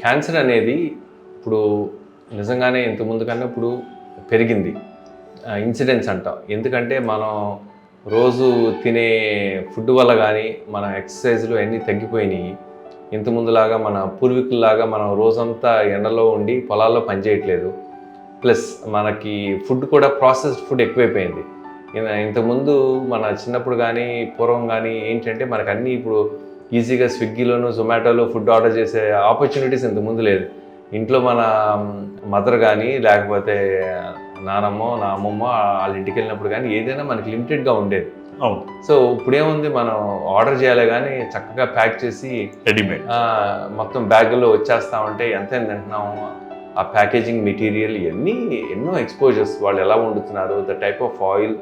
Cancer అనేది ఇప్పుడు నిజంగానే ఇంత ముందు కన్నా ఇప్పుడు పెరిగింది. ఇన్సిడెన్స్ అంటాం. ఎందుకంటే మనం రోజు తినే ఫుడ్ వల్ల కానీ మన ఎక్సర్సైజ్లు అన్నీ తగ్గిపోయినాయి. ఇంతకుముందులాగా మన పూర్వీకుల్లాగా మనం రోజంతా ఎండలో ఉండి పొలాల్లో పనిచేయట్లేదు ప్లస్ మనకి ఫుడ్ కూడా ప్రాసెస్డ్ ఫుడ్ ఎక్కువైపోయింది. ఇంతకుముందు మన చిన్నప్పుడు కానీ పూర్వం కానీ ఏంటంటే మనకు అన్నీ ఇప్పుడు ఈజీగా స్విగ్గీలోను జొమాటోలో ఫుడ్ ఆర్డర్ చేసే ఆపర్చునిటీస్ ఇంతకుముందు లేదు. ఇంట్లో మన మదర్ కానీ లేకపోతే నానమ్మో నా అమ్మమ్మ వాళ్ళ ఇంటికి వెళ్ళినప్పుడు కానీ ఏదైనా మనకి లిమిటెడ్గా ఉండేది. అవును. సో ఇప్పుడేముంది మనం ఆర్డర్ చేయాలి కానీ చక్కగా ప్యాక్ చేసి రెడీమేడ్. మొత్తం బ్యాగుల్లో వచ్చేస్తా ఉంటే ఎంత తింటున్నాము ఆ ప్యాకేజింగ్ మెటీరియల్ ఇవన్నీ ఎన్నో ఎక్స్పోజర్స్ వాళ్ళు ఎలా వండుతున్నారు the type of oil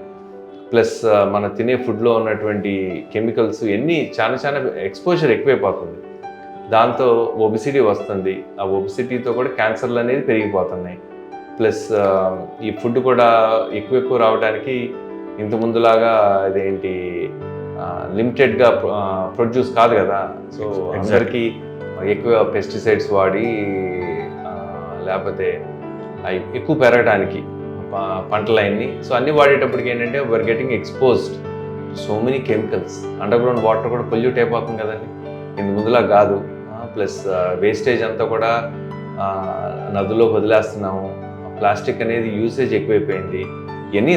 plus మన తినే ఫుడ్లో ఉన్నటువంటి కెమికల్స్ ఎన్ని చాలా చాలా ఎక్స్పోజర్ ఎక్కువైపోతుంది. దాంతో ఒబిసిటీ వస్తుంది. ఆ ఒబిసిటీతో కూడా క్యాన్సర్లు అనేది పెరిగిపోతున్నాయి. ప్లస్ ఈ ఫుడ్ కూడా ఎక్కువ ఎక్కువ రావడానికి ఇంత ముందులాగా అదేంటి లిమిటెడ్గా ప్రొడ్యూస్ కాదు కదా. సో. అందరికీ ఎక్కువ పెస్టిసైడ్స్ వాడి లేకపోతే ఎక్కువ పెరగడానికి పంటలన్నీ. సో అన్ని వాడేటప్పటికి ఏంటంటే we're getting exposed so many chemicals underground water కూడా పొల్యూట్ అయిపోతుంది కదండి. ఇంత ముందులా కాదు. ప్లస్ వేస్టేజ్ అంతా కూడా ఆ, నదుల్లో వదిలేస్తున్నాము. ప్లాస్టిక్ అనేది యూసేజ్ ఎక్కువైపోయింది. ఇవన్నీ